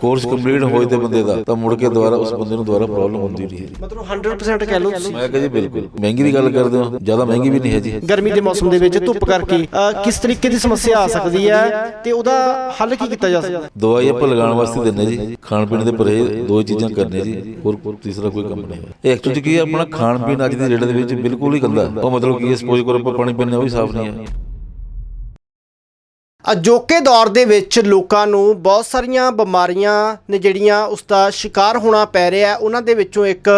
Course complete ਹੋਏ ਤੇ ਬੰਦੇ ਦਾ ਤਾਂ ਮੁੜ ਕੇ ਦੁਬਾਰਾ ਉਸ ਬੰਦੇ ਨੂੰ ਦੁਬਾਰਾ ਪ੍ਰੋਬਲਮ ਹੁੰਦੀ ਨਹੀਂ ਹੈ। ਮਤਲਬ 100% ਕਹਿ ਲਓ ਤੁਸੀਂ। ਮੈਂ ਕਹਾਂ ਜੀ ਬਿਲਕੁਲ। ਮਹਿੰਗੀ ਦੀ ਗੱਲ ਕਰਦੇ ਹੋ ਜ਼ਿਆਦਾ ਮਹਿੰਗੀ ਵੀ ਨਹੀਂ ਹੈ ਜੀ। ਗਰਮੀ ਦੇ ਮੌਸਮ ਦੇ ਵਿੱਚ ਧੁੱਪ ਕਰਕੇ ਕਿਸ ਤਰੀਕੇ ਦੀ ਸਮੱਸਿਆ ਆ ਸਕਦੀ ਹੈ ਤੇ ਉਹਦਾ ਹੱਲ ਕੀ ਕੀਤਾ ਜਾ ਸਕਦਾ? ਦਵਾਈ ਆਪਾਂ ਲਗਾਉਣ ਵਾਸਤੇ ਦਿੰਨੇ ਜੀ। ਖਾਣ ਪੀਣ ਦੇ ਪਰਹੇਜ਼ ਦੋ ਚੀਜ਼ਾਂ ਕਰਨੇ ਜੀ। ਹੋਰ ਤੀਸਰਾ ਕੋਈ ਕੰਮ ਨਹੀਂ ਹੈ। ਇਹ ਐਕਚੁਅਲੀ ਕੀ ਆਪਣਾ ਖਾਣ ਪੀਣ ਅੱਜ ਦੀ ਰੇਟ ਦੇ ਵਿੱਚ ਬਿਲਕੁਲ ਹੀ ਗੰਦਾ। ਉਹ ਮਤਲਬ ਕੀ ਹੈ ਸਪੋਜ਼ ਕਰੋ ਆਪਾਂ ਪਾਣੀ ਪੀਂਦੇ ਹਾਂ ਉਹ ਵੀ ਸਾਫ਼ ਨਹੀਂ ਹੈ। ਅਜੋਕੇ ਦੌਰ ਦੇ ਵਿੱਚ ਲੋਕਾਂ ਨੂੰ ਬਹੁਤ ਸਾਰੀਆਂ ਬਿਮਾਰੀਆਂ ਨੇ ਜਿਹੜੀਆਂ ਉਸ ਦਾ ਸ਼ਿਕਾਰ ਹੋਣਾ ਪੈ ਰਿਹਾ ਉਹਨਾਂ ਦੇ ਵਿੱਚੋਂ ਇੱਕ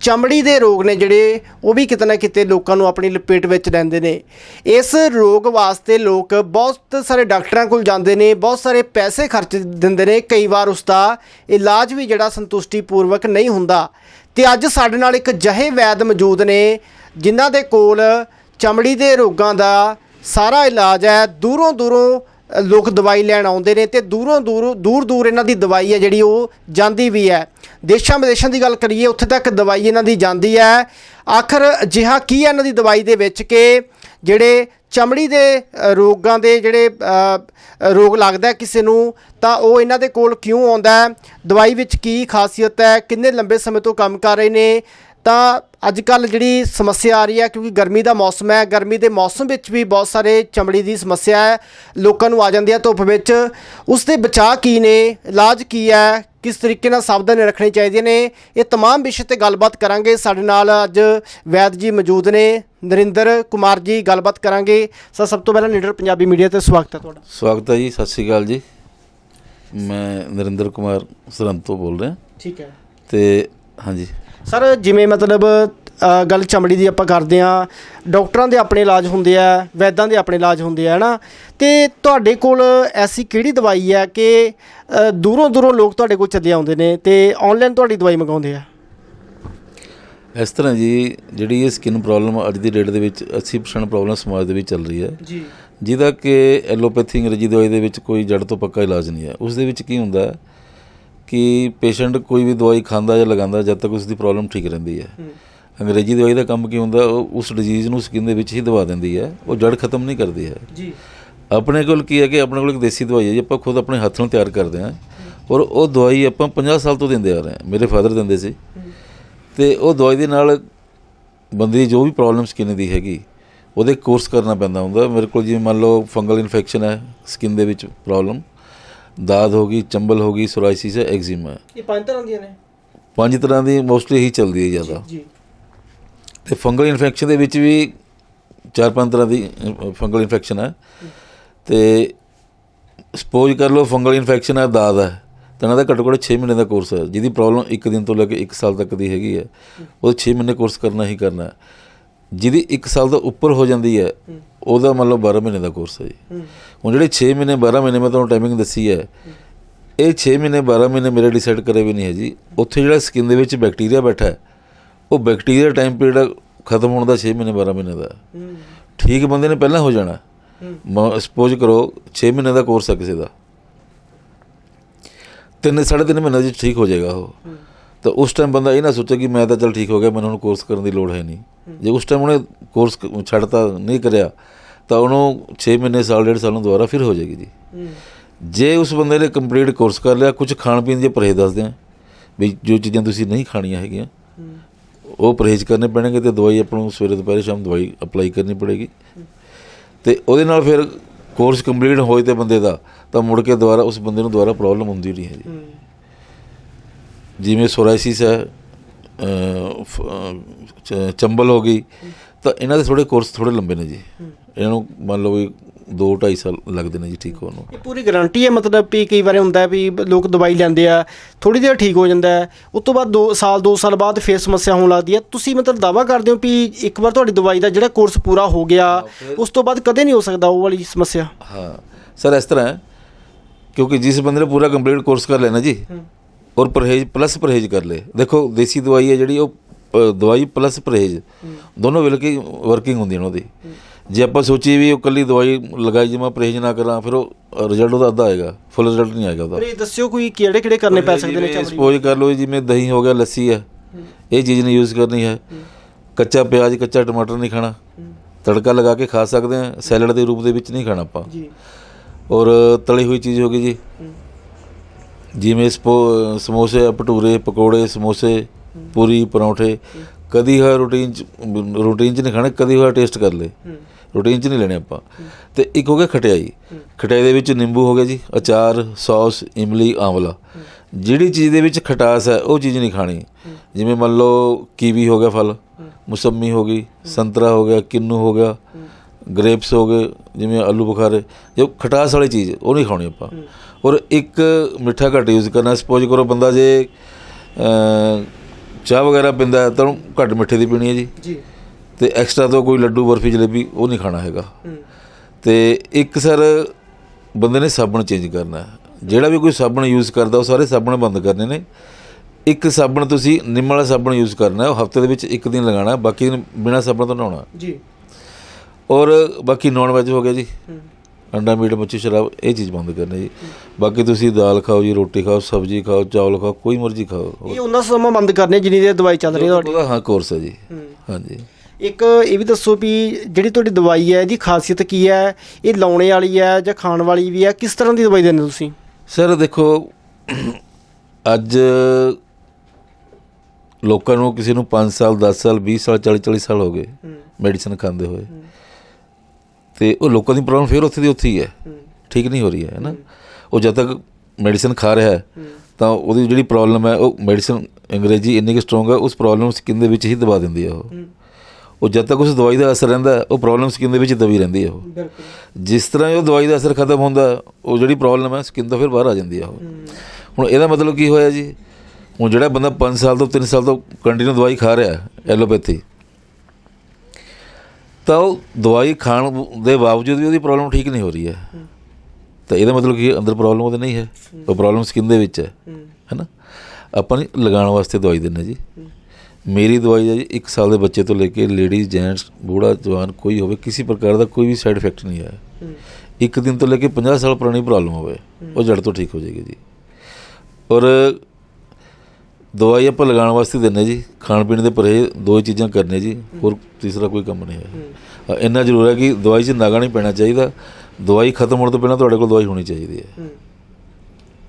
ਚਮੜੀ ਦੇ ਰੋਗ ਨੇ ਜਿਹੜੇ ਉਹ ਵੀ ਕਿਤੇ ਨਾ ਕਿਤੇ ਲੋਕਾਂ ਨੂੰ ਆਪਣੀ ਲਪੇਟ ਵਿੱਚ ਲੈਂਦੇ ਨੇ। ਇਸ ਰੋਗ ਵਾਸਤੇ ਲੋਕ ਬਹੁਤ ਸਾਰੇ ਡਾਕਟਰਾਂ ਕੋਲ ਜਾਂਦੇ ਨੇ, ਬਹੁਤ ਸਾਰੇ ਪੈਸੇ ਖਰਚ ਦਿੰਦੇ ਨੇ। ਕਈ ਵਾਰ ਉਸ ਦਾ ਇਲਾਜ ਵੀ ਜਿਹੜਾ ਸੰਤੁਸ਼ਟੀਪੂਰਵਕ ਨਹੀਂ ਹੁੰਦਾ। ਤੇ ਅੱਜ ਸਾਡੇ ਨਾਲ ਇੱਕ ਜਹੇ ਵੈਦ ਮੌਜੂਦ ਨੇ, ਜਿਨ੍ਹਾਂ ਦੇ ਕੋਲ ਚਮੜੀ ਦੇ ਰੋਗਾਂ ਦਾ ਸਾਰਾ ਇਲਾਜ ਹੈ, ਦੂਰੋਂ ਦੂਰੋਂ ਲੋਕ ਦਵਾਈ ਲੈਣ ਆਉਂਦੇ ਨੇ ਤੇ ਦੂਰੋਂ ਦੂਰ ਦੂਰ ਦੂਰ ਇਹਨਾਂ ਦੀ ਦਵਾਈ ਹੈ ਜਿਹੜੀ ਉਹ ਜਾਂਦੀ ਵੀ ਹੈ। ਦੇਸ਼ਾਂ ਵਿਦੇਸ਼ਾਂ ਦੀ ਗੱਲ ਕਰੀਏ, ਉੱਥੇ ਤੱਕ ਦਵਾਈ ਇਹਨਾਂ ਦੀ ਜਾਂਦੀ ਹੈ। ਆਖਰ ਅਜਿਹਾ ਕੀ ਹੈ ਇਹਨਾਂ ਦੀ ਦਵਾਈ ਦੇ ਵਿੱਚ ਕਿ ਜਿਹੜੇ ਚਮੜੀ ਦੇ ਰੋਗਾਂ ਦੇ ਜਿਹੜੇ ਰੋਗ ਲੱਗਦਾ ਕਿਸੇ ਨੂੰ, ਤਾਂ ਉਹ ਇਹਨਾਂ ਦੇ ਕੋਲ ਕਿਉਂ ਆਉਂਦਾ ਦਵਾਈ ਵਿੱਚ ਕੀ ਖਾਸੀਅਤ ਹੈ? ਕਿੰਨੇ ਲੰਬੇ ਸਮੇਂ ਤੋਂ ਕੰਮ ਕਰ ਰਹੇ ਨੇ? ਤਾਂ ਅੱਜ ਕੱਲ ਜਿਹੜੀ ਸਮੱਸਿਆ ਆ ਰਹੀ ਹੈ ਕਿਉਂਕਿ ਗਰਮੀ ਦਾ ਮੌਸਮ ਹੈ ਗਰਮੀ ਦੇ ਮੌਸਮ ਵਿੱਚ ਵੀ ਬਹੁਤ ਸਾਰੇ ਚਮੜੀ ਦੀ ਸਮੱਸਿਆ ਹੈ ਲੋਕਾਂ ਨੂੰ ਆ ਜਾਂਦੀ ਹੈ ਧੁੱਪ ਵਿੱਚ ਉਸ ਦੇ ਬਚਾਅ ਕੀ ਨੇ ਇਲਾਜ ਕੀ ਹੈ ਕਿਸ ਤਰੀਕੇ ਨਾਲ ਸਾਵਧਾਨੀ ਰੱਖਣੀ ਚਾਹੀਦੀਆਂ ਨੇ ਇਹ तमाम ਵਿਸ਼ੇ ਤੇ ਗੱਲਬਾਤ ਕਰਾਂਗੇ ਸਾਡੇ ਨਾਲ ਅੱਜ ਵੈਦ ਜੀ ਮੌਜੂਦ ਨੇ ਨਰਿੰਦਰ ਕੁਮਾਰ ਜੀ ਗੱਲਬਾਤ ਕਰਾਂਗੇ ਸਰ ਸਭ ਤੋਂ ਪਹਿਲਾਂ ਲੀਡਰ ਪੰਜਾਬੀ ਮੀਡੀਆ ਤੇ ਸਵਾਗਤ ਹੈ ਤੁਹਾਡਾ ਸਵਾਗਤ ਹੈ ਜੀ ਸਤਿ ਸ਼੍ਰੀ ਅਕਾਲ ਜੀ ਮੈਂ ਨਰਿੰਦਰ ਕੁਮਾਰ ਸਰਹੰਦ ਤੋਂ ਬੋਲ ਰਿਹਾ ਠੀਕ ਹੈ ਤੇ ਹਾਂਜੀ ਸਰ ਜਿਵੇਂ ਮਤਲਬ ਅ, ਗੱਲ ਚਮੜੀ ਦੀ ਆਪਾਂ ਕਰਦੇ ਆ ਡਾਕਟਰਾਂ ਦੇ ਆਪਣੇ ਇਲਾਜ ਹੁੰਦੇ ਆ ਵੈਦਾਂ ਦੇ ਆਪਣੇ ਇਲਾਜ ਹੁੰਦੇ ਆ ਹਨਾ? ਤੇ ਤੁਹਾਡੇ ਕੋਲ ਐਸੀ ਕਿਹੜੀ ਦਵਾਈ ਹੈ ਕਿ ਅ, ਦੂਰੋਂ ਦੂਰੋਂ ਲੋਕ ਤੁਹਾਡੇ ਕੋਲ ਚੱਲੇ ਆਉਂਦੇ ਨੇ ਤੇ ਆਨਲਾਈਨ ਤੁਹਾਡੀ ਦਵਾਈ ਮੰਗਾਉਂਦੇ ਆ? ਇਸ ਤਰ੍ਹਾਂ ਜੀ ਜਿਹੜੀ ਇਹ ਸਕਿਨ ਪ੍ਰੋਬਲਮ ਅੱਜ ਦੀ ਡੇਟ ਦੇ ਵਿੱਚ 80% ਪ੍ਰੋਬਲਮ ਸਮਾਜ ਦੇ ਵਿੱਚ ਚੱਲ ਰਹੀ ਹੈ। ਜੀ। ਜਿਹਦਾ ਕਿ ਐਲੋਪੈਥੀ ਅੰਗਰੇਜ਼ੀ ਦਵਾਈ ਦੇ ਵਿੱਚ ਕੋਈ ਜੜ ਤੋਂ ਪੱਕਾ ਇਲਾਜ ਨਹੀਂ ਹੈ। ਉਸ ਦੇ ਵਿੱਚ ਕੀ ਹੁੰਦਾ ਹੈ? ਕਿ ਪੇਸ਼ੈਂਟ ਕੋਈ ਵੀ ਦਵਾਈ ਖਾਂਦਾ ਜਾਂ ਲਗਾਉਂਦਾ ਜਦ ਤੱਕ ਉਸ ਦੀ ਪ੍ਰੋਬਲਮ ਠੀਕ ਰਹਿੰਦੀ ਹੈ। ਅੰਗਰੇਜ਼ੀ ਦਵਾਈ ਦਾ ਕੰਮ ਕੀ ਹੁੰਦਾ? ਉਹ ਉਸ ਡਿਜ਼ੀਜ਼ ਨੂੰ ਸਕਿਨ ਦੇ ਵਿੱਚ ਹੀ ਦਵਾ ਦਿੰਦੀ ਹੈ। ਉਹ ਜੜ ਖਤਮ ਨਹੀਂ ਕਰਦੀ ਹੈ। ਜੀ। ਆਪਣੇ ਕੋਲ ਕੀ ਹੈ ਕਿ ਆਪਣੇ ਕੋਲ ਇੱਕ ਦੇਸੀ ਦਵਾਈ ਹੈ ਜੀ ਆਪਾਂ ਖੁਦ ਆਪਣੇ ਹੱਥ ਨਾਲ ਤਿਆਰ ਕਰਦੇ ਹਾਂ। ਔਰ ਉਹ ਦਵਾਈ ਆਪਾਂ 50 ਸਾਲ ਤੋਂ ਦਿੰਦੇ ਆ ਰਹੇ ਹਾਂ। ਮੇਰੇ ਫਾਦਰ ਦਿੰਦੇ ਸੀ। ਤੇ ਉਹ ਦਵਾਈ ਦੇ ਨਾਲ ਬੰਦੇ ਦੀ ਜੋ ਵੀ ਪ੍ਰੋਬਲਮ ਸਕਿਨ ਦੀ ਹੈਗੀ ਉਹਦੇ ਕੋਰਸ ਕਰਨਾ ਪੈਂਦਾ ਹੁੰਦਾ। ਮੇਰੇ ਕੋਲ ਜਿਵੇਂ ਮੰਨ ਲਓ ਫੰਗਲ ਇਨਫੈਕਸ਼ਨ ਹੈ ਸਕਿਨ ਦੇ ਵਿੱਚ ਪ੍ਰੋਬਲਮ ਦਾਦ ਹੋ ਗਈ ਚੰਬਲ ਹੋ ਗਈ ਸੋਰਾਇਸਿਸ ਹੈ ਐਗਜ਼ੀਮਾ ਹੈ ਇਹ ਪੰਜ ਤਰ੍ਹਾਂ ਦੀਆਂ ਨੇ। ਪੰਜ ਤਰ੍ਹਾਂ ਦੀ ਮੋਸਟਲੀ ਇਹੀ ਚੱਲਦੀ ਹੈ ਜ਼ਿਆਦਾ। ਜੀ ਤੇ ਫੰਗਲ ਇਨਫੈਕਸ਼ਨ ਦੇ ਵਿੱਚ ਵੀ ਚਾਰ ਪੰਜ ਤਰ੍ਹਾਂ ਦੀ ਫੰਗਲ ਇਨਫੈਕਸ਼ਨ ਹੈ। ਤੇ ਸਪੋਜ਼ ਕਰ ਲਓ ਫੰਗਲ ਇਨਫੈਕਸ਼ਨ ਹੈ ਦਾਦ ਹੈ। ਤਾਂ ਇਹਨਾਂ ਦਾ ਘੱਟੋ ਘੱਟ 6 ਮਹੀਨੇ ਦਾ ਕੋਰਸ ਹੈ। ਜਿਹਦੀ ਪ੍ਰੋਬਲਮ 1 ਦਿਨ ਤੋਂ ਲੈ ਕੇ 1 ਸਾਲ ਤੱਕ ਦੀ ਹੈਗੀ ਹੈ। ਉਹ 6 ਮਹੀਨੇ ਕੋਰਸ ਕਰਨਾ ਹੀ ਕਰਨਾ ਹੈ। ਜਿਹਦੀ 1 ਸਾਲ ਤੋਂ ਉੱਪਰ ਹੋ ਜਾਂਦੀ ਹੈ ਉਹਦਾ ਮਤਲਬ 12 ਮਹੀਨੇ ਦਾ ਕੋਰਸ ਹੈ ਜੀ। ਹੁਣ ਜਿਹੜੇ 6 ਮਹੀਨੇ 12 ਮਹੀਨੇ ਮੈਂ ਤੁਹਾਨੂੰ ਟਾਈਮਿੰਗ ਦੱਸੀ ਹੈ ਇਹ 6 ਮਹੀਨੇ 12 ਮਹੀਨੇ ਮੇਰੇ ਡਿਸਾਈਡ ਕਰੇ ਵੀ ਨਹੀਂ ਹੈ ਜੀ। ਉੱਥੇ ਜਿਹੜਾ ਸਕਿਨ ਦੇ ਵਿੱਚ ਬੈਕਟੀਰੀਆ ਬੈਠਾ ਹੈ ਉਹ ਬੈਕਟੀਰੀਆ ਟਾਈਮ ਪੀਰੀਅਡ ਖਤਮ ਹੋਣ ਦਾ 6 ਮਹੀਨੇ 12 ਮਹੀਨੇ ਦਾ। ਠੀਕ ਬੰਦੇ ਨੇ ਪਹਿਲਾਂ ਹੋ ਜਾਣਾ। ਸਪੋਜ਼ ਕਰੋ 6 ਮਹੀਨੇ ਦਾ ਕੋਰਸ ਹੈ ਕਿਸੇ ਦਾ। ਤਿੰਨ ਸਾਢੇ ਤਿੰਨ ਮਹੀਨੇ ਵਿੱਚ ਠੀਕ ਹੋ ਜਾਏਗਾ ਉਹ। ਤਾਂ ਉਸ ਟਾਈਮ ਬੰਦਾ ਇਹ ਨਾ ਸੋਚੇ ਕਿ ਮੈਂ ਤਾਂ ਚਲ ਠੀਕ ਹੋ ਗਿਆ ਮੈਨੂੰ ਹੁਣ ਕੋਰਸ ਕਰਨ ਦੀ ਲੋੜ ਹੈ ਨਹੀਂ। ਜੇ ਉਸ ਟਾਈਮ ਉਹਨੇ ਕੋਰਸ ਛੱਡਤਾ ਨਹੀਂ ਕਰਿਆ ਤਾਂ ਉਹਨੂੰ 6 ਮਹੀਨੇ ਸਾਲ ਡੇਢ ਸਾਲ ਨੂੰ ਦੁਬਾਰਾ ਫਿਰ ਹੋ ਜਾਏਗੀ ਜੀ। ਜੇ ਉਸ ਬੰਦੇ ਨੇ ਕੰਪਲੀਟ ਕੋਰਸ ਕਰ ਲਿਆ ਕੁਝ ਖਾਣ ਪੀਣ ਦੇ ਪਰਹੇਜ਼ ਦੱਸਦੇ ਆ ਵੀ ਜੋ ਚੀਜ਼ਾਂ ਤੁਸੀਂ ਨਹੀਂ ਖਾਣੀਆਂ ਹੈਗੀਆਂ ਉਹ ਪਰਹੇਜ਼ ਕਰਨੇ ਪੈਣਗੇ ਤੇ ਦਵਾਈ ਆਪਾਂ ਨੂੰ ਸਵੇਰੇ ਦੁਪਹਿਰੇ ਸ਼ਾਮ ਦਵਾਈ ਅਪਲਾਈ ਕਰਨੀ ਪੜੇਗੀ। ਤੇ ਉਹਦੇ ਨਾਲ ਫਿਰ ਕੋਰਸ ਕੰਪਲੀਟ ਹੋਏ ਤੇ ਬੰਦੇ ਦਾ ਤਾਂ ਮੁੜ ਕੇ ਦੁਬਾਰਾ ਉਸ ਬੰਦੇ ਨੂੰ ਦੁਬਾਰਾ ਪ੍ਰੋਬਲਮ ਹੁੰਦੀ ਨਹੀਂ ਹੈ ਜੀ। ਜਿਵੇਂ ਸੋਰਾਇਸਿਸ ਹੈ ਚੰਬਲ ਹੋ ਗਈ ਤਾਂ ਇਹਨਾਂ ਦੇ ਥੋੜੇ ਕੋਰਸ ਥੋੜੇ ਲੰਬੇ ਨੇ ਜੀ। ਇਹਨਾਂ ਨੂੰ ਮੰਨ ਲਓ ਵੀ 2 2.5 ਸਾਲ ਲੱਗਦੇ ਨੇ ਜੀ ਠੀਕ ਹੋਣ ਨੂੰ। ਇਹ ਪੂਰੀ ਗਾਰੰਟੀ ਹੈ ਮਤਲਬ ਵੀ ਕਈ ਵਾਰ ਹੁੰਦਾ ਵੀ ਲੋਕ ਦਵਾਈ ਲੈਂਦੇ ਆ ਥੋੜੀ ਦੇਰ ਠੀਕ ਹੋ ਜਾਂਦਾ ਉਸ ਤੋਂ ਬਾਅਦ 2 ਸਾਲ 2 ਸਾਲ ਬਾਅਦ ਫੇਰ ਸਮੱਸਿਆ ਹੋਣ ਲੱਗਦੀ ਹੈ। ਤੁਸੀਂ ਮਤਲਬ ਦਾਵਾ ਕਰਦੇ ਹੋ ਵੀ ਇੱਕ ਵਾਰ ਤੁਹਾਡੀ ਦਵਾਈ ਦਾ ਜਿਹੜਾ ਕੋਰਸ ਪੂਰਾ ਹੋ ਗਿਆ ਉਸ ਤੋਂ ਬਾਅਦ ਕਦੇ ਨਹੀਂ ਹੋ ਸਕਦਾ ਉਹ ਵਾਲੀ ਸਮੱਸਿਆ? ਹਾਂ। ਸਰ ਇਸ ਤਰ੍ਹਾਂ ਕਿਉਂਕਿ ਜਿਸ ਬੰਦੇ ਨੇ ਪੂਰਾ ਕੰਪਲੀਟ ਕੋਰਸ ਕਰ ਲੈਣਾ ਜੀ ਔਰ ਪਰਹੇਜ਼ ਪਲੱਸ ਪਰਹੇਜ਼ ਕਰ ਲੇ ਦੇਖੋ ਦੇਸੀ ਦਵਾਈ ਹੈ ਜਿਹੜੀ ਉਹ ਦਵਾਈ ਪਲੱਸ ਪਰਹੇਜ਼। ਦੋਨੋਂ ਮਿਲ ਕੇ ਵਰਕਿੰਗ ਹੁੰਦੀ ਨੇ ਉਹਦੀ। ਜੇ ਆਪਾਂ ਸੋਚੀਏ ਵੀ ਉਹ ਕੱਲੀ ਦਵਾਈ ਲਗਾਈ ਜੇ ਮੈਂ ਪਰਹੇਜ਼ ਨਾ ਕਰਾਂ ਫਿਰ ਉਹ ਰਿਜ਼ਲਟ ਉਹਦਾ ਅੱਧਾ ਆਏਗਾ। ਫੁੱਲ ਰਿਜ਼ਲਟ ਨਹੀਂ ਆਏਗਾ ਉਹਦਾ। ਪਰ ਇਹ ਦੱਸਿਓ ਕੋਈ ਕਿਹੜੇ ਕਿਹੜੇ ਕਰਨੇ ਪੈ ਸਕਦੇ ਨੇ ਚਮੜੀ? ਸਪੋਜ਼ ਕਰ ਲਓ ਜਿਵੇਂ ਦਹੀਂ ਹੋ ਗਿਆ ਲੱਸੀ ਹੈ। ਇਹ ਚੀਜ਼ ਨਹੀਂ ਯੂਜ਼ ਕਰਨੀ ਹੈ। ਕੱਚਾ ਪਿਆਜ਼ ਕੱਚਾ ਟਮਾਟਰ ਨਹੀਂ ਖਾਣਾ। ਤੜਕਾ ਲਗਾ ਕੇ ਖਾ ਸਕਦੇ ਹਾਂ। ਸੈਲਡ ਦੇ ਰੂਪ ਦੇ ਵਿੱਚ ਨਹੀਂ ਖਾਣਾ ਆਪਾਂ। ਜੀ। ਔਰ ਤਲੀ ਹੋਈ ਚੀਜ਼ ਹੋ ਗਈ ਜੀ। ਜਿਵੇਂ ਸਪੋ- ਸਮੋਸੇ ਭਟੂਰੇ ਪਕੌੜੇ ਸਮੋਸੇ ਪੂਰੀ ਪਰੌਂਠੇ ਕਦੀ ਹੋਇਆ ਰੂਟੀਨ ਚ ਰੂਟੀਨ ਚ ਨਹੀਂ ਖਾਣੇ ਕਦੀ ਹੋਇਆ ਟੇਸਟ ਕਰ ਲੇ ਰੂਟੀਨ ਚ ਨਹੀਂ ਲੈਣੇ ਆਪਾਂ। ਤੇ ਇੱਕ ਹੋ ਗਿਆ ਖਟਿਆਈ। ਖਟਿਆਈ ਦੇ ਵਿੱਚ ਨਿੰਬੂ ਹੋ ਗਿਆ ਜੀ ਅਚਾਰ ਸੌਸ ਇਮਲੀ ਆਂਵਲਾ। ਜਿਹੜੀ ਚੀਜ਼ ਦੇ ਵਿੱਚ ਖਟਾਸ ਹੈ ਉਹ ਚੀਜ਼ ਨਹੀਂ ਖਾਣੀ। ਜਿਵੇਂ ਮੰਨ ਲਓ ਕੀਵੀ ਹੋ ਗਿਆ ਫਲ ਮੁਸੰਮੀ ਹੋ ਗਈ ਸੰਤਰਾ ਹੋ ਗਿਆ ਕਿੰਨੂ ਹੋ ਗਿਆ ਗ੍ਰੇਪਸ ਹੋ ਗਏ ਜਿਵੇਂ ਆਲੂ ਬੁਖਾਰੇ ਜੋ ਖਟਾਸ ਵਾਲੀ ਚੀਜ਼ ਉਹ ਨਹੀਂ ਖਾਣੀ ਆਪਾਂ। ਔਰ ਇੱਕ ਮਿੱਠਾ ਘੱਟ ਯੂਜ਼ ਕਰਨਾ। ਸਪੋਜ਼ ਕਰੋ ਬੰਦਾ ਜੇ ਚਾਹ ਵਗੈਰਾ ਪੀਂਦਾ ਤਾਂ ਘੱਟ ਮਿੱਠੇ ਦੀ ਪੀਣੀ ਹੈ ਜੀ। ਜੀ। ਤੇ ਐਕਸਟਰਾ ਤੋਂ ਕੋਈ ਲੱਡੂ ਬਰਫੀ ਜਲੇਬੀ ਉਹ ਨਹੀਂ ਖਾਣਾ ਹੈਗਾ। ਤੇ ਇੱਕ ਸਰ ਬੰਦੇ ਨੇ ਸਾਬਣ ਚੇਂਜ ਕਰਨਾ ਜਿਹੜਾ ਵੀ ਕੋਈ ਸਾਬਣ ਯੂਜ਼ ਕਰਦਾ ਉਹ ਸਾਰੇ ਸਾਬਣ ਬੰਦ ਕਰਨੇ ਨੇ। ਇੱਕ ਸਾਬਣ ਤੁਸੀਂ ਨਿੰਮ ਵਾਲਾ ਸਾਬਣ ਯੂਜ਼ ਕਰਨਾ ਹੈ ਉਹ ਹਫ਼ਤੇ ਦੇ ਵਿੱਚ ਇੱਕ ਦਿਨ ਲਗਾਉਣਾ ਬਾਕੀ ਦਿਨ ਬਿਨਾਂ ਸਾਬਣ ਤੋਂ ਨਹਾਉਣਾ। ਜੀ। ਔਰ ਬਾਕੀ ਨੌਨ ਵੈਜ ਹੋ ਗਿਆ ਜੀ। ਅੰਡਾ ਮੀਟ ਮੱਛੀ ਸ਼ਰਾਬ ਇਹ ਚੀਜ਼ ਬੰਦ ਕਰਨੀ ਜੀ। ਬਾਕੀ ਤੁਸੀਂ ਦਾਲ ਖਾਓ ਜੀ ਰੋਟੀ ਖਾਓ ਸਬਜ਼ੀ ਖਾਓ ਚਾਵਲ ਖਾਓ ਕੋਈ ਮਰਜ਼ੀ ਖਾਓ। ਇਹ ਉਹਨਾਂ ਸਮਾਂ ਬੰਦ ਕਰਨੇ ਜਿੰਨੀ ਦੇਰ ਦਵਾਈ ਚੱਲ ਰਹੀ ਹੈ ਤੁਹਾਡੀ। ਉਹਦਾ ਹਾਂ ਕੋਰਸ ਹੈ ਜੀ। ਹਾਂਜੀ। ਇੱਕ ਇਹ ਵੀ ਦੱਸੋ ਵੀ ਜਿਹੜੀ ਤੁਹਾਡੀ ਦਵਾਈ ਹੈ ਇਹਦੀ ਖਾਸੀਅਤ ਕੀ ਹੈ? ਇਹ ਲਾਉਣੇ ਵਾਲੀ ਹੈ ਜਾਂ ਖਾਣ ਵਾਲੀ ਵੀ ਹੈ? ਕਿਸ ਤਰ੍ਹਾਂ ਦੀ ਦਵਾਈ ਦਿੰਦੇ ਤੁਸੀਂ? ਸਰ ਦੇਖੋ ਅੱਜ ਲੋਕਾਂ ਨੂੰ ਕਿਸੇ ਨੂੰ 5 ਸਾਲ 10 ਸਾਲ 20 ਸਾਲ 40 40 ਸਾਲ ਹੋ ਗਏ ਮੈਡੀਸਨ ਖਾਂਦੇ ਹੋਏ। ਤੇ ਉਹ ਲੋਕਾਂ ਦੀ ਪ੍ਰੋਬਲਮ ਫਿਰ ਉੱਥੇ ਦੀ ਉੱਥੇ ਹੀ ਹੈ। ਠੀਕ ਨਹੀਂ ਹੋ ਰਹੀ ਹੈ ਨਾ? ਉਹ ਜਦ ਤੱਕ ਮੈਡੀਸਨ ਖਾ ਰਿਹਾ ਹੈ ਤਾਂ ਉਹਦੀ ਜਿਹੜੀ ਪ੍ਰੋਬਲਮ ਹੈ ਉਹ ਮੈਡੀਸਨ ਅੰਗਰੇਜ਼ੀ ਇੰਨੀ ਕਿ ਸਟਰੋਂਗ ਹੈ ਉਸ ਪ੍ਰੋਬਲਮ ਸਕਿਨ ਦੇ ਵਿੱਚ ਹੀ ਦਬਾ ਦਿੰਦੀ ਹੈ ਉਹ। ਉਹ ਜਦ ਤੱਕ ਉਸ ਦਵਾਈ ਦਾ ਅਸਰ ਰਹਿੰਦਾ ਉਹ ਪ੍ਰੋਬਲਮ ਸਕਿਨ ਦੇ ਵਿੱਚ ਦਬੀ ਰਹਿੰਦੀ ਹੈ ਉਹ। ਜਿਸ ਤਰ੍ਹਾਂ ਉਹ ਦਵਾਈ ਦਾ ਅਸਰ ਖਤਮ ਹੁੰਦਾ ਉਹ ਜਿਹੜੀ ਪ੍ਰੋਬਲਮ ਹੈ ਸਕਿਨ ਤੋਂ ਫਿਰ ਬਾਹਰ ਆ ਜਾਂਦੀ ਹੈ ਉਹ। ਹੁਣ ਇਹਦਾ ਮਤਲਬ ਕੀ ਹੋਇਆ ਜੀ? ਹੁਣ ਜਿਹੜਾ ਬੰਦਾ 5 ਸਾਲ ਤੋਂ 3 ਸਾਲ ਤੋਂ ਕੰਟੀਨਿਊ ਦਵਾਈ ਖਾ ਰਿਹਾ ਹੈ ਐਲੋਪੈਥੀ ਤਾਂ ਉਹ ਦਵਾਈ ਖਾਣ ਦੇ ਬਾਵਜੂਦ ਵੀ ਉਹਦੀ ਪ੍ਰੋਬਲਮ ਠੀਕ ਨਹੀਂ ਹੋ ਰਹੀ ਹੈ। ਤਾਂ ਇਹਦਾ ਮਤਲਬ ਕੀ ਅੰਦਰ ਪ੍ਰੋਬਲਮ ਉਹਦੇ ਨਹੀਂ ਹੈ। ਉਹ ਪ੍ਰੋਬਲਮ ਸਕਿਨ ਦੇ ਵਿੱਚ ਹੈ। ਹੈਨਾ? ਆਪਾਂ ਲਗਾਉਣ ਵਾਸਤੇ ਦਵਾਈ ਦਿੰਦੇ ਜੀ। ਮੇਰੀ ਦਵਾਈ ਹੈ ਜੀ 1 ਸਾਲ ਦੇ ਬੱਚੇ ਤੋਂ ਲੈ ਕੇ ਲੇਡੀਜ਼ ਜੈਂਟਸ ਬੂੜਾ ਜਵਾਨ ਕੋਈ ਹੋਵੇ ਕਿਸੇ ਪ੍ਰਕਾਰ ਦਾ ਕੋਈ ਵੀ ਸਾਈਡ ਇਫੈਕਟ ਨਹੀਂ ਹੈ। ਇੱਕ ਦਿਨ ਤੋਂ ਲੈ ਕੇ 50 ਸਾਲ ਪੁਰਾਣੀ ਪ੍ਰੋਬਲਮ ਹੋਵੇ ਉਹ ਜੜ ਤੋਂ ਠੀਕ ਹੋ ਜਾਏਗੀ ਜੀ। ਔਰ ਦਵਾਈ ਆਪਾਂ ਲਗਾਉਣ ਵਾਸਤੇ ਦਿੰਦੇ ਜੀ। ਖਾਣ ਪੀਣ ਦੇ ਪਰਹੇਜ਼ ਦੋ ਹੀ ਚੀਜ਼ਾਂ ਕਰਨੇ ਜੀ। ਹੋਰ ਤੀਸਰਾ ਕੋਈ ਕੰਮ ਨਹੀਂ ਹੈ। ਇੰਨਾ ਜ਼ਰੂਰ ਹੈ ਕਿ ਦਵਾਈ 'ਚ ਨਾਗਾ ਨਹੀਂ ਪੈਣਾ ਚਾਹੀਦਾ। ਦਵਾਈ ਖਤਮ ਹੋਣ ਤੋਂ ਪਹਿਲਾਂ ਤੁਹਾਡੇ ਕੋਲ ਦਵਾਈ ਹੋਣੀ ਚਾਹੀਦੀ ਹੈ।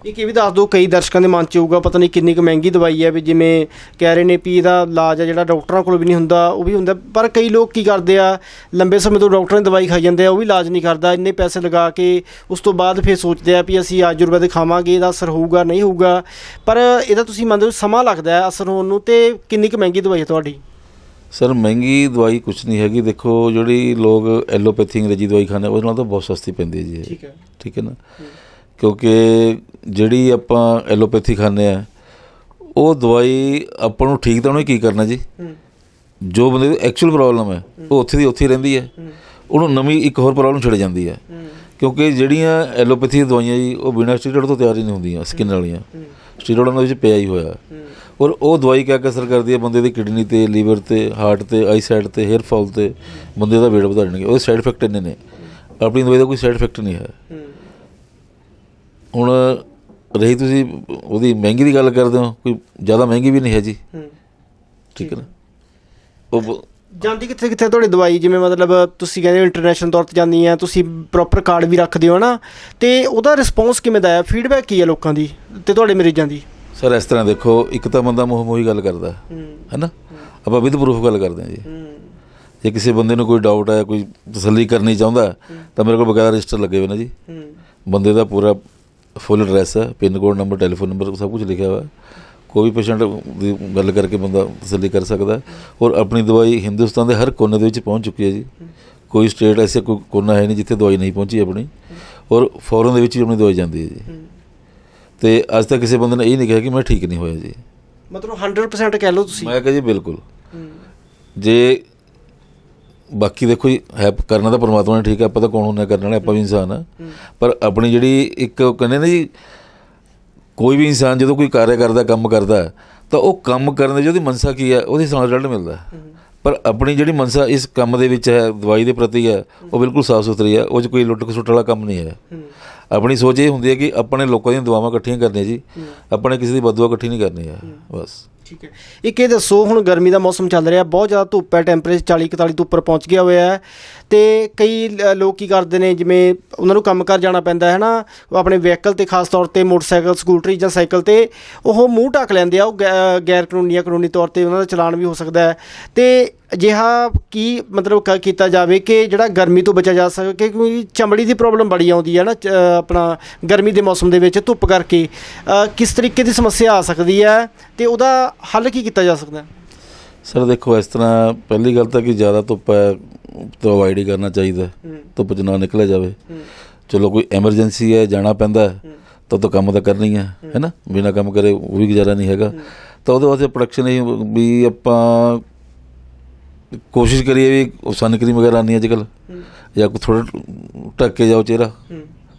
ਇੱਕ ਇਹ ਵੀ ਦੱਸ ਦਿਓ ਕਈ ਦਰਸ਼ਕਾਂ ਦੇ ਮਨ 'ਚ ਹੋਊਗਾ ਪਤਾ ਨਹੀਂ ਕਿੰਨੀ ਕੁ ਮਹਿੰਗੀ ਦਵਾਈ ਹੈ ਵੀ ਜਿਵੇਂ ਕਹਿ ਰਹੇ ਨੇ ਵੀ ਇਹਦਾ ਇਲਾਜ ਹੈ ਜਿਹੜਾ ਡਾਕਟਰਾਂ ਕੋਲ ਵੀ ਨਹੀਂ ਹੁੰਦਾ ਉਹ ਵੀ ਹੁੰਦਾ ਪਰ ਕਈ ਲੋਕ ਕੀ ਕਰਦੇ ਆ ਲੰਬੇ ਸਮੇਂ ਤੋਂ ਡਾਕਟਰਾਂ ਦੀ ਦਵਾਈ ਖਾਈ ਜਾਂਦੇ ਆ ਉਹ ਵੀ ਇਲਾਜ ਨਹੀਂ ਕਰਦਾ ਇੰਨੇ ਪੈਸੇ ਲਗਾ ਕੇ ਉਸ ਤੋਂ ਬਾਅਦ ਫਿਰ ਸੋਚਦੇ ਆ ਵੀ ਅਸੀਂ ਆਯੁਰਵੈਦਿਕ ਖਾਵਾਂਗੇ ਇਹਦਾ ਅਸਰ ਹੋਊਗਾ ਨਹੀਂ ਹੋਊਗਾ ਪਰ ਇਹਦਾ ਤੁਸੀਂ ਮੰਨਦੇ ਹੋ ਸਮਾਂ ਲੱਗਦਾ ਹੈ ਅਸਰ ਹੋਣ ਨੂੰ ਤੇ ਕਿੰਨੀ ਕੁ ਮਹਿੰਗੀ ਦਵਾਈ ਹੈ ਤੁਹਾਡੀ? ਸਰ ਮਹਿੰਗੀ ਦਵਾਈ ਕੁਝ ਨਹੀਂ ਹੈਗੀ ਦੇਖੋ ਜਿਹੜੀ ਲੋਕ ਐਲੋਪੈਥੀ ਅੰਗਰੇਜ਼ੀ ਦਵਾਈ ਖਾਂਦੇ ਉਹਦੇ ਨਾਲ ਤਾਂ ਬਹੁਤ ਸਸਤੀ ਪੈਂਦੀ ਹੈ ਜੀ ਇਹ। ਹੈ। ਠੀਕ ਹੈ ਨਾ? ਕਿਉਂਕਿ ਜਿਹੜੀ ਆਪਾਂ ਐਲੋਪੈਥੀ ਖਾਂਦੇ ਆ ਉਹ ਦਵਾਈ ਆਪਾਂ ਨੂੰ ਠੀਕ ਤਾਂ ਉਹਨੇ ਕੀ ਕਰਨਾ ਜੀ? ਜੋ ਬੰਦੇ ਦੀ ਐਕਚੁਅਲ ਪ੍ਰੋਬਲਮ ਹੈ ਉਹ ਉੱਥੇ ਦੀ ਉੱਥੇ ਰਹਿੰਦੀ ਹੈ। ਉਹਨੂੰ ਨਵੀਂ ਇੱਕ ਹੋਰ ਪ੍ਰੋਬਲਮ ਛਿੜ ਜਾਂਦੀ ਹੈ। ਕਿਉਂਕਿ ਜਿਹੜੀਆਂ ਐਲੋਪੈਥੀ ਦਵਾਈਆਂ ਜੀ ਉਹ ਬਿਨਾਂ ਸਟੀਰੋਇਡ ਤੋਂ ਤਿਆਰ ਹੀ ਨਹੀਂ ਹੁੰਦੀਆਂ ਸਕਿਨ ਵਾਲੀਆਂ। ਸਟੀਰੋਇਡ ਉਹਨਾਂ ਵਿੱਚ ਪਿਆ ਹੀ ਹੋਇਆ। ਔਰ ਉਹ ਦਵਾਈ ਕਿਆ ਅਸਰ ਕਰਦੀ ਹੈ? ਬੰਦੇ ਦੀ ਕਿਡਨੀ ਤੇ ਲੀਵਰ ਤੇ ਹਾਰਟ ਤੇ ਆਈ ਸਾਈਡ ਤੇ ਹੇਅਰ ਫਾਲ ਤੇ ਬੰਦੇ ਦਾ weight ਵਧਾ ਦੇਣਗੇ। ਉਹਦੇ ਸਾਈਡ ਇਫੈਕਟ ਇੰਨੇ ਨੇ। ਆਪਣੀ ਦਵਾਈ ਦਾ ਕੋਈ ਸਾਈਡ ਇਫੈਕਟ ਨਹੀਂ ਹੈ। ਹੁਣ ਰਹੀ ਤੁਸੀਂ ਉਹਦੀ ਮਹਿੰਗੀ ਦੀ ਗੱਲ ਕਰਦੇ ਹੋ ਕੋਈ ਜ਼ਿਆਦਾ ਮਹਿੰਗੀ ਵੀ ਨਹੀਂ ਹੈ ਜੀ। ਠੀਕ ਹੈ ਨਾ? ਉਹ ਜਾਂਦੀ ਕਿੱਥੇ ਕਿੱਥੇ ਤੁਹਾਡੀ ਦਵਾਈ? ਜਿਵੇਂ ਮਤਲਬ ਤੁਸੀਂ ਕਹਿੰਦੇ ਹੋ ਇੰਟਰਨੈਸ਼ਨਲ ਤੌਰ ਤੇ ਜਾਂਦੀ ਹੈ ਤੁਸੀਂ ਪ੍ਰੋਪਰ ਕਾਰਡ ਵੀ ਰੱਖਦੇ ਹੋ ਨਾ। ਤੇ ਉਹਦਾ ਰਿਸਪੌਂਸ ਕਿਵੇਂ ਦਾ ਹੈ ਫੀਡਬੈਕ ਕੀ ਹੈ ਲੋਕਾਂ ਦੀ? ਤੇ ਤੁਹਾਡੇ ਮਰੀਜ਼ਾਂ ਦੀ? ਸਰ ਇਸ ਤਰ੍ਹਾਂ ਦੇਖੋ ਇੱਕ ਤਾਂ ਬੰਦਾ ਮੂੰਹ ਮੂੰਹੀ ਗੱਲ ਕਰਦਾ ਹੈ। ਨਾ ਆਪਾਂ ਵਿਦ ਪ੍ਰੂਫ ਗੱਲ ਕਰਦੇ ਹਾਂ ਜੀ। ਜੇ ਕਿਸੇ ਬੰਦੇ ਨੂੰ ਕੋਈ ਡਾਊਟ ਹੈ ਕੋਈ ਤਸੱਲੀ ਕਰਨੀ ਚਾਹੁੰਦਾ ਤਾਂ ਮੇਰੇ ਕੋਲ ਬਕਾਇਦਾ ਰਜਿਸਟਰ ਲੱਗੇ ਹੋਏ ਨੇ ਜੀ। ਬੰਦੇ ਦਾ ਪੂਰਾ ਫੁੱਲ ਐਡਰੈਸ ਹੈ pin code number telephone number ਸਭ ਕੁਝ ਲਿਖਿਆ ਹੋਇਆ ਹੈ। ਕੋਈ ਵੀ ਪੇਸ਼ੈਂਟ ਦੀ ਗੱਲ ਕਰਕੇ ਬੰਦਾ ਤਸੱਲੀ ਕਰ ਸਕਦਾ ਔਰ ਆਪਣੀ ਦਵਾਈ ਹਿੰਦੁਸਤਾਨ ਦੇ ਹਰ ਕੋਨੇ ਦੇ ਵਿੱਚ ਪਹੁੰਚ ਚੁੱਕੀ ਹੈ ਜੀ। ਕੋਈ ਸਟੇਟ ਐਸੇ ਕੋਈ ਕੋਨਾ ਹੈ ਨਹੀਂ ਜਿੱਥੇ ਦਵਾਈ ਨਹੀਂ ਪਹੁੰਚੀ ਆਪਣੀ। ਔਰ ਫੋਰਨ ਦੇ ਵਿੱਚ ਹੀ ਆਪਣੀ ਦਵਾਈ ਜਾਂਦੀ ਹੈ ਜੀ। ਤੇ ਅੱਜ ਤੱਕ ਕਿਸੇ ਬੰਦੇ ਨੇ ਇਹ ਨਹੀਂ ਕਿਹਾ ਕਿ ਮੈਂ ਠੀਕ ਨਹੀਂ ਹੋਇਆ ਜੀ। ਮਤਲਬ 100% ਕਹਿ ਲਓ ਤੁਸੀਂ। ਮੈਂ ਕਿਹਾ ਜੀ ਬਿਲਕੁਲ। ਜੇ ਬਾਕੀ ਦੇਖੋ ਜੀ ਹੈ ਕਰਨਾ ਤਾਂ ਪਰਮਾਤਮਾ ਨੇ ਠੀਕ ਹੈ ਆਪਾਂ ਤਾਂ ਕੌਣ ਹੁੰਨਾ ਕਰਨ ਵਾਲੇ ਆਪਾਂ ਵੀ ਇਨਸਾਨ ਆ। ਪਰ ਆਪਣੀ ਜਿਹੜੀ ਇੱਕ ਕਹਿੰਦੇ ਨੇ ਜੀ ਕੋਈ ਵੀ ਇਨਸਾਨ ਜਦੋਂ ਕੋਈ ਕਾਰਜ ਕਰਦਾ ਕੰਮ ਕਰਦਾ ਤਾਂ ਉਹ ਕੰਮ ਕਰਨ ਦੇ ਜਿਹਦੀ ਮਨਸਾ ਕੀ ਹੈ ਉਹਦੇ ਹਿਸਾਬ ਨਾਲ ਰਿਜ਼ਲਟ ਮਿਲਦਾ। ਪਰ ਆਪਣੀ ਜਿਹੜੀ ਮਨਸਾ ਇਸ ਕੰਮ ਦੇ ਵਿੱਚ ਹੈ ਦਵਾਈ ਦੇ ਪ੍ਰਤੀ ਹੈ ਉਹ ਬਿਲਕੁਲ ਸਾਫ਼ ਸੁਥਰੀ ਹੈ ਉਹ 'ਚ ਕੋਈ ਲੁੱਟ ਖਸੁੱਟ ਵਾਲਾ ਕੰਮ ਨਹੀਂ ਹੈ। ਆਪਣੀ ਸੋਚ ਇਹ ਹੁੰਦੀ ਹੈ ਕਿ ਆਪਣੇ ਲੋਕਾਂ ਦੀਆਂ ਦੁਆਵਾਂ ਇਕੱਠੀਆਂ ਕਰਨੀਆਂ ਜੀ ਆਪਣੇ ਕਿਸੇ ਦੀ ਬਦਦੁਆ ਇਕੱਠੀ ਨਹੀਂ ਕਰਨੀ ਹੈ। ਬਸ। ਠੀਕ ਹੈ। ਇੱਕ ਇਹ ਦੱਸੋ ਹੁਣ ਗਰਮੀ ਦਾ ਮੌਸਮ ਚੱਲ ਰਿਹਾ ਬਹੁਤ ਜ਼ਿਆਦਾ ਧੁੱਪ ਹੈ ਟੈਂਪਰੇਚਰ 40 41 ਤੋਂ ਉੱਪਰ ਪਹੁੰਚ ਗਿਆ ਹੋਇਆ ਹੈ। ਤੇ ਕਈ ਲ- ਲੋਕ ਕੀ ਕਰਦੇ ਨੇ ਜਿਵੇਂ ਉਹਨਾਂ ਨੂੰ ਕੰਮ ਕਰ ਜਾਣਾ ਪੈਂਦਾ ਹੈ ਨਾ ਉਹ ਆਪਣੇ ਵਹੀਕਲ ਤੇ ਖਾਸ ਤੌਰ ਤੇ ਮੋਟਰਸਾਈਕਲ ਸਕੂਟਰੀ ਜਾਂ ਸਾਈਕਲ ਤੇ ਉਹ ਮੂੰਹ ਢੱਕ ਲੈਂਦੇ ਆ ਉਹ ਗੈ- ਗੈਰ ਕਾਨੂੰਨੀ ਜਾਂ ਕਾਨੂੰਨੀ ਤੌਰ ਤੇ ਉਹਨਾਂ ਦਾ ਚਲਾਨ ਵੀ ਹੋ ਸਕਦਾ ਹੈ। ਤੇ ਅਜਿਹਾ ਕੀ ਮਤਲਬ ਕ- ਕੀਤਾ ਜਾਵੇ ਕਿ ਜਿਹੜਾ ਗਰਮੀ ਤੋਂ ਬਚਿਆ ਜਾ ਸਕੇ ਕਿਉਂਕਿ ਚਮੜੀ ਦੀ ਪ੍ਰੋਬਲਮ ਬੜੀ ਆਉਂਦੀ ਹੈ ਨਾ ਚ- ਆਪਣਾ ਗਰਮੀ ਦੇ ਮੌਸਮ ਦੇ ਵਿੱਚ ਧੁੱਪ ਕਰਕੇ। ਅ, ਕਿਸ ਤਰੀਕੇ ਦੀ ਸਮੱਸਿਆ ਆ ਸਕਦੀ ਹੈ ਤੇ ਉਹਦਾ ਹੱਲ ਕੀ ਕੀਤਾ ਜਾ ਸਕਦਾ ਹੈ? ਸਰ ਦੇਖੋ ਇਸ ਤਰ੍ਹਾਂ ਪਹਿਲੀ ਗੱਲ ਤਾਂ ਕਿ ਜ਼ਿਆਦਾ ਧੁੱਪ ਹੈ ਤਾਂ ਅਵਾਇਡ ਹੀ ਕਰਨਾ ਚਾਹੀਦਾ ਧੁੱਪ 'ਚ ਨਾ ਨਿਕਲਿਆ ਜਾਵੇ। ਚਲੋ ਕੋਈ ਐਮਰਜੈਂਸੀ ਹੈ ਜਾਣਾ ਪੈਂਦਾ ਤਾਂ ਤਾਂ ਕੰਮ ਤਾਂ ਕਰਨਾ ਹੀ ਹੈ। ਹੈ ਨਾ? ਬਿਨਾ ਕੰਮ ਕਰੇ ਉਹ ਵੀ ਗੁਜ਼ਾਰਾ ਨਹੀਂ ਹੈਗਾ। ਤਾਂ ਉਹਦੇ ਵਾਸਤੇ ਪ੍ਰੋਡਕਸ਼ਨ ਹੀ ਵੀ ਆਪਾਂ ਕੋਸ਼ਿਸ਼ ਕਰੀਏ ਵੀ ਸਨ ਕਰੀਮ ਵਗੈਰਾ ਆਉਂਦੀ ਅੱਜ ਕੱਲ ਜਾਂ ਕੋਈ ਥੋੜਾ ਢੱਕ ਕੇ ਜਾਓ ਚਿਹਰਾ।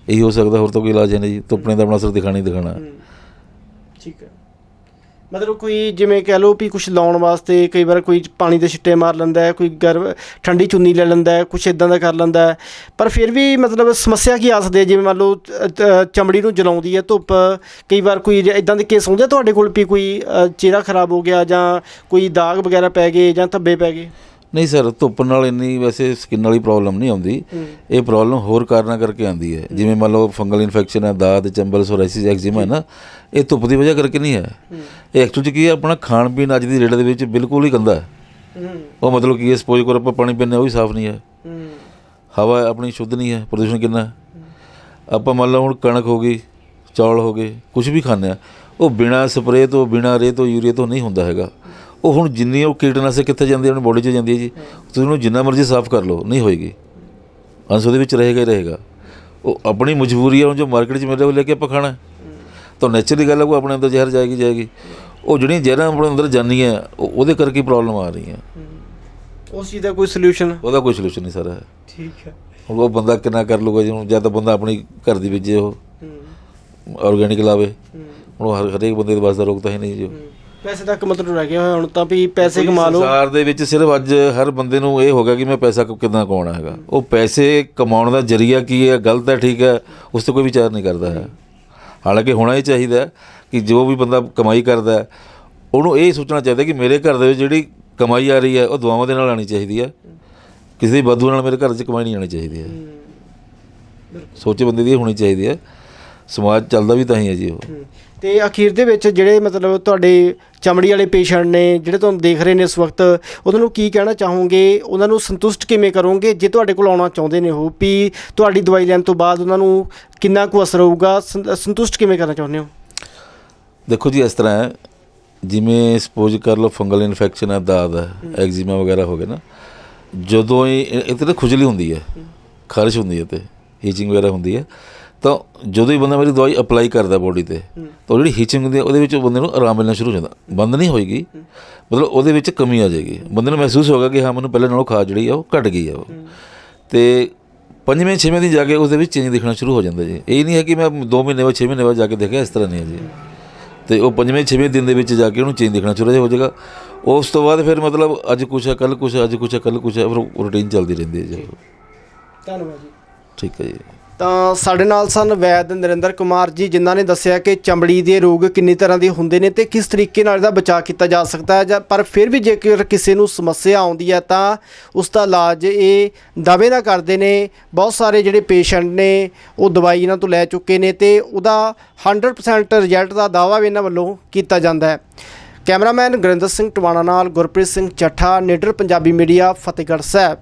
ਇਹੀ ਹੋ ਸਕਦਾ ਹੋਰ ਤਾਂ ਕੋਈ ਇਲਾਜ ਨਹੀਂ ਜੀ। ਧੁੱਪ ਨੇ ਤਾਂ ਆਪਣਾ ਅਸਰ ਦਿਖਾਣਾ ਹੀ ਦਿਖਾਣਾ। ਠੀਕ ਹੈ। ਮਤਲਬ ਕੋਈ ਜਿਵੇਂ ਕਹਿ ਲਓ ਵੀ ਕੁਝ ਲਾਉਣ ਵਾਸਤੇ ਕਈ ਵਾਰ ਕੋਈ ਪਾਣੀ ਦੇ ਛਿੱਟੇ ਮਾਰ ਲੈਂਦਾ ਹੈ, ਕੋਈ ਗਰਮ ਠੰਡੀ ਚੁੰਨੀ ਲੈ ਲੈਂਦਾ ਹੈ ਕੁਝ ਇਦਾਂ ਦਾ ਕਰ ਲੈਂਦਾ ਹੈ। ਪਰ ਫਿਰ ਵੀ ਮਤਲਬ ਸਮੱਸਿਆ ਕੀ ਆ ਸਕਦੀ ਹੈ? ਜਿਵੇਂ ਮੰਨ ਲਓ ਚਮੜੀ ਨੂੰ ਜਲਾਉਂਦੀ ਹੈ ਧੁੱਪ, ਕਈ ਵਾਰ ਕੋਈ ਇਦਾਂ ਦੇ ਕੇਸ ਹੁੰਦੇ ਤੁਹਾਡੇ ਕੋਲ ਵੀ ਕੋਈ ਚਿਹਰਾ ਖਰਾਬ ਹੋ ਗਿਆ ਜਾਂ ਕੋਈ ਦਾਗ ਵਗੈਰਾ ਪੈ ਗਏ ਜਾਂ ਧੱਬੇ ਪੈ ਗਏ? ਨਹੀਂ ਸਰ ਧੁੱਪ ਨਾਲ ਇੰਨੀ ਵੈਸੇ ਸਕਿਨ ਵਾਲੀ ਪ੍ਰੋਬਲਮ ਨਹੀਂ ਆਉਂਦੀ। ਇਹ ਪ੍ਰੋਬਲਮ ਹੋਰ ਕਾਰਨਾਂ ਕਰਕੇ ਆਉਂਦੀ ਹੈ। ਜਿਵੇਂ ਮੰਨ ਲਓ ਫੰਗਲ ਇਨਫੈਕਸ਼ਨ ਹੈ ਦਾਦ ਚੰਬਲ ਸੋਰਾਇਸਿਸ ਐਗਜ਼ੀਮਾ ਹੈ ਨਾ ਇਹ ਧੁੱਪ ਦੀ ਵਜ੍ਹਾ ਕਰਕੇ ਨਹੀਂ ਹੈ। ਇਹ ਐਕਚੁਅਲੀ ਕੀ ਹੈ ਆਪਣਾ ਖਾਣ ਪੀਣ ਅੱਜ ਦੀ ਰੇਟ ਦੇ ਵਿੱਚ ਬਿਲਕੁਲ ਹੀ ਗੰਦਾ ਹੈ। ਉਹ ਮਤਲਬ ਕੀ ਹੈ ਸਪੋਜ਼ ਕਰੋ ਆਪਾਂ ਪਾਣੀ ਪੀਂਦੇ ਹਾਂ ਉਹ ਵੀ ਸਾਫ਼ ਨਹੀਂ ਹੈ। ਹਵਾ ਆਪਣੀ ਸ਼ੁੱਧ ਨਹੀਂ ਹੈ ਪ੍ਰਦੂਸ਼ਣ ਕਿੰਨਾ ਆਪਾਂ ਮੰਨ ਲਓ ਹੁਣ ਕਣਕ ਹੋ ਗਈ ਚੌਲ ਹੋ ਗਏ ਕੁਝ ਵੀ ਖਾਂਦੇ ਆ ਉਹ ਬਿਨਾ ਸਪਰੇਅ ਤੋਂ ਬਿਨਾ ਰੇ ਤੋਂ ਯੂਰੀਆ ਤੋਂ ਨਹੀਂ ਹੁੰਦਾ ਹੈਗਾ। ਉਹ ਹੁਣ ਜਿੰਨੀ ਉਹ ਕੀਟਨਾਸ਼ਕ ਕਿੱਥੇ ਜਾਂਦੀ ਹੈ ਆਪਣੀ ਬੋਡੀ 'ਚ ਜਾਂਦੀ ਹੈ ਜੀ। ਤੁਸੀਂ ਉਹਨੂੰ ਜਿੰਨਾ ਮਰਜ਼ੀ ਸਾਫ਼ ਕਰ ਲਓ ਨਹੀਂ ਹੋਏਗੀ। ਅੰਸ਼ ਉਹਦੇ ਵਿੱਚ ਰਹੇਗਾ ਹੀ ਰਹੇਗਾ। ਉਹ ਆਪਣੀ ਮਜਬੂਰੀ ਹੈ ਜੋ ਮਾਰਕੀਟ 'ਚ ਮਿਲ ਰਿਹਾ ਉਹ ਲੈ ਕੇ ਆਪਾਂ ਖਾਣਾ। ਤਾਂ ਨੈਚੁਰਲੀ ਗੱਲ ਹੈ ਉਹ ਆਪਣੇ ਅੰਦਰ ਜ਼ਹਿਰ ਜਾਏਗੀ ਜਾਏਗੀ। ਉਹ ਜਿਹੜੀਆਂ ਜ਼ਹਿਰਾਂ ਆਪਣੇ ਅੰਦਰ ਜਾਂਦੀਆਂ ਉਹ- ਉਹਦੇ ਕਰਕੇ ਪ੍ਰੋਬਲਮ ਆ ਰਹੀ ਹੈ ਉਸ ਚੀਜ਼ ਦਾ ਕੋਈ ਸੋਲੂਸ਼ਨ ਉਹਦਾ ਕੋਈ ਸੋਲੂਸ਼ਨ ਨਹੀਂ ਸਰ। ਠੀਕ ਹੈ। ਹੁਣ ਉਹ ਬੰਦਾ ਕਿੰਨਾ ਕਰ ਲੂਗਾ ਜੀ ਹੁਣ ਜਾਂ ਤਾਂ ਬੰਦਾ ਆਪਣੀ ਘਰ ਦੀ ਬੀਜੇ ਉਹ। ਆਰਗੈਨਿਕ ਲਾਵੇ। ਹੁਣ ਉਹ ਹਰ ਹਰੇਕ ਬੰਦੇ ਦੇ ਵਾਸਤੇ ਰੋਕ ਤਾਂ ਹੈ ਨਹੀਂ ਜੀ। ਪੈਸੇ ਤੱਕ ਮਤਲਬ ਰਹਿ ਗਿਆ ਹੋਇਆ ਹੁਣ ਤਾਂ ਵੀ ਪੈਸੇ ਕਮਾ ਲਓ। ਸੰਸਾਰ ਦੇ ਵਿੱਚ ਸਿਰਫ ਅੱਜ ਹਰ ਬੰਦੇ ਨੂੰ ਇਹ ਹੋ ਗਿਆ ਕਿ ਮੈਂ ਪੈਸਾ ਕਿੱਦਾਂ ਕਮਾਉਣਾ ਹੈਗਾ। ਉਹ ਪੈਸੇ ਕਮਾਉਣ ਦਾ ਜਰੀਆ ਕੀ ਹੈ? ਗਲਤ ਹੈ ਠੀਕ ਹੈ? ਉਸ ਤੇ ਕੋਈ ਵਿਚਾਰ ਨਹੀਂ ਕਰਦਾ ਹੈ। ਹਾਲਾਂਕਿ ਹੋਣਾ ਹੀ ਚਾਹੀਦਾ ਹੈ ਕਿ ਜੋ ਵੀ ਬੰਦਾ ਕਮਾਈ ਕਰਦਾ ਹੈ ਉਹਨੂੰ ਇਹ ਸੋਚਣਾ ਚਾਹੀਦਾ ਕਿ ਮੇਰੇ ਘਰ ਦੇ ਵਿੱਚ ਜਿਹੜੀ ਕਮਾਈ ਆ ਰਹੀ ਹੈ ਉਹ ਦੁਆਵਾਂ ਦੇ ਨਾਲ ਆਣੀ ਚਾਹੀਦੀ ਹੈ। ਕਿਸੇ ਦੀ ਬਦਦੁਆ ਨਾਲ ਮੇਰੇ ਘਰ 'ਚ ਕਮਾਈ ਨਹੀਂ ਆਣੀ ਚਾਹੀਦੀ ਹੈ। ਸੋਚੇ ਬੰਦੇ ਦੀ ਹੋਣੀ ਚਾਹੀਦੀ ਹੈ। ਸਮਾਜ ਚੱਲਦਾ ਵੀ ਤਾਂ ਹੀ ਹੈ ਜੀ ਉਹ। ਤੇ ਅਖੀਰ ਦੇ ਵਿੱਚ ਜਿਹੜੇ ਮਤਲਬ ਤੁਹਾਡੇ ਚਮੜੀ ਵਾਲੇ ਪੇਸ਼ੈਂਟ ਨੇ ਜਿਹੜੇ ਤੁਹਾਨੂੰ ਦੇਖ ਰਹੇ ਨੇ ਇਸ ਵਕਤ ਉਹਨਾਂ ਨੂੰ ਕੀ ਕਹਿਣਾ ਚਾਹੋਗੇ? ਉਹਨਾਂ ਨੂੰ ਸੰਤੁਸ਼ਟ ਕਿਵੇਂ ਕਰੋਗੇ? ਜੇ ਤੁਹਾਡੇ ਕੋਲ ਆਉਣਾ ਚਾਹੁੰਦੇ ਨੇ ਉਹ ਵੀ ਤੁਹਾਡੀ ਦਵਾਈ ਲੈਣ ਤੋਂ ਬਾਅਦ ਉਹਨਾਂ ਨੂੰ ਕਿੰਨਾ ਕੁ ਅਸਰ ਹੋਊਗਾ? ਸੰਤੁਸ਼ਟ ਕਿਵੇਂ ਕਰਨਾ ਚਾਹੁੰਦੇ ਹੋ? ਦੇਖੋ ਜੀ ਇਸ ਤਰ੍ਹਾਂ ਹੈ ਜਿਵੇਂ ਸਪੋਜ਼ ਕਰ ਲਓ ਫੰਗਲ ਇਨਫੈਕਸ਼ਨ ਹੈ ਦਾਦ ਐਗਜ਼ੀਮਾ ਵਗੈਰਾ ਹੋ ਗਿਆ ਨਾ ਜਦੋਂ ਇਹ ਤਾਂ ਖੁਜਲੀ ਹੁੰਦੀ ਹੈ ਖਾਰਿਸ਼ ਹੁੰਦੀ ਹੈ ਤੇ ਹੀਚਿੰਗ ਵਗੈਰਾ ਹੁੰਦੀ ਹੈ ਤਾਂ ਜਦੋਂ ਹੀ ਬੰਦਾ ਮੇਰੀ ਦਵਾਈ ਅਪਲਾਈ ਕਰਦਾ ਬੋਡੀ ਤੇ ਤਾਂ ਜਿਹੜੀ ਹੀਚਿੰਗ ਹੁੰਦੀ ਹੈ ਉਹਦੇ ਵਿੱਚ ਬੰਦੇ ਨੂੰ ਆਰਾਮ ਮਿਲਣਾ ਸ਼ੁਰੂ ਹੋ ਜਾਂਦਾ। ਬੰਦ ਨਹੀਂ ਹੋਏਗੀ ਮਤਲਬ ਉਹਦੇ ਵਿੱਚ ਕਮੀ ਆ ਜਾਏਗੀ। ਬੰਦੇ ਨੂੰ ਮਹਿਸੂਸ ਹੋਗਾ ਕਿ ਹਾਂ ਮੈਨੂੰ ਪਹਿਲੇ ਨਾਲੋਂ ਖਾ ਜਿਹੜੀ ਆ ਉਹ ਘਟ ਗਈ ਆ ਉਹ। ਤੇ ਪੰਜਵੇਂ ਛੇਵੇਂ ਦਿਨ ਜਾ ਕੇ ਉਸ ਦੇ ਵਿੱਚ ਚੇਂਜ ਦਿਖਣਾ ਸ਼ੁਰੂ ਹੋ ਜਾਂਦਾ ਜੀ। ਇਹ ਨਹੀਂ ਹੈ ਕਿ ਮੈਂ 2 ਮਹੀਨੇ ਬਾਅਦ 6 ਮਹੀਨੇ ਬਾਅਦ ਜਾ ਕੇ ਦੇਖਿਆ ਇਸ ਤਰ੍ਹਾਂ ਨਹੀਂ ਹੈ ਜੀ। ਤੇ ਉਹ ਪੰਜਵੇਂ ਛੇਵੇਂ ਦਿਨ ਦੇ ਵਿੱਚ ਜਾ ਕੇ ਉਹਨੂੰ ਚੇਂਜ ਦਿਖਣਾ ਸ਼ੁਰੂ ਹੋ ਜਾਏਗਾ। ਉਸ ਤੋਂ ਬਾਅਦ ਫਿਰ ਮਤਲਬ ਅੱਜ ਕੁਛ ਹੈ ਕੱਲ ਕੁਛ ਹੈ ਅੱਜ ਕੁਛ ਹੈ ਕੱਲ ਕੁਛ ਹੈ ਫਿਰ ਰੂਟੀਨ ਚੱਲਦੀ ਰਹਿੰਦੀ ਹੈ ਜੀ। ਧੰਨਵਾਦ ਜੀ। ਠੀਕ ਹੈ ਜੀ। ਤਾਂ ਸਾਡੇ ਨਾਲ ਸਨ ਵੈਦ ਨਰਿੰਦਰ ਕੁਮਾਰ ਜੀ, ਜਿਨ੍ਹਾਂ ਨੇ ਦੱਸਿਆ ਕਿ ਚਮੜੀ ਦੇ ਰੋਗ ਕਿੰਨੀ ਤਰ੍ਹਾਂ ਦੇ ਹੁੰਦੇ ਨੇ ਤੇ ਕਿਸ ਤਰੀਕੇ ਨਾਲ ਇਹਦਾ ਬਚਾਅ ਕੀਤਾ ਜਾ ਸਕਦਾ ਹੈ ਜਾਂ ਪਰ ਫਿਰ ਵੀ ਜੇਕਰ ਕਿਸੇ ਨੂੰ ਸਮੱਸਿਆ ਆਉਂਦੀ ਹੈ ਤਾਂ ਉਸ ਦਾ ਇਲਾਜ ਇਹ ਦਾਅਵੇ ਦਾ ਕਰਦੇ ਨੇ। ਬਹੁਤ ਸਾਰੇ ਜਿਹੜੇ ਪੇਸ਼ੈਂਟ ਨੇ, ਉਹ ਦਵਾਈ ਇਹਨਾਂ ਤੋਂ ਲੈ ਚੁੱਕੇ ਨੇ ਤੇ ਉਹਦਾ 100% ਰਿਜ਼ਲਟ ਦਾ ਦਾਅਵਾ ਵੀ ਇਹਨਾਂ ਵੱਲੋਂ ਕੀਤਾ ਜਾਂਦਾ ਹੈ। ਕੈਮਰਾਮੈਨ ਗੁਰਿੰਦਰ ਸਿੰਘ ਟਵਾਣਾ ਨਾਲ ਗੁਰਪ੍ਰੀਤ ਸਿੰਘ ਚੱਠਾ ਨੀਡਰ ਪੰਜਾਬੀ ਮੀਡੀਆ, ਫਤਿਹਗੜ੍ਹ ਸਾਹਿਬ।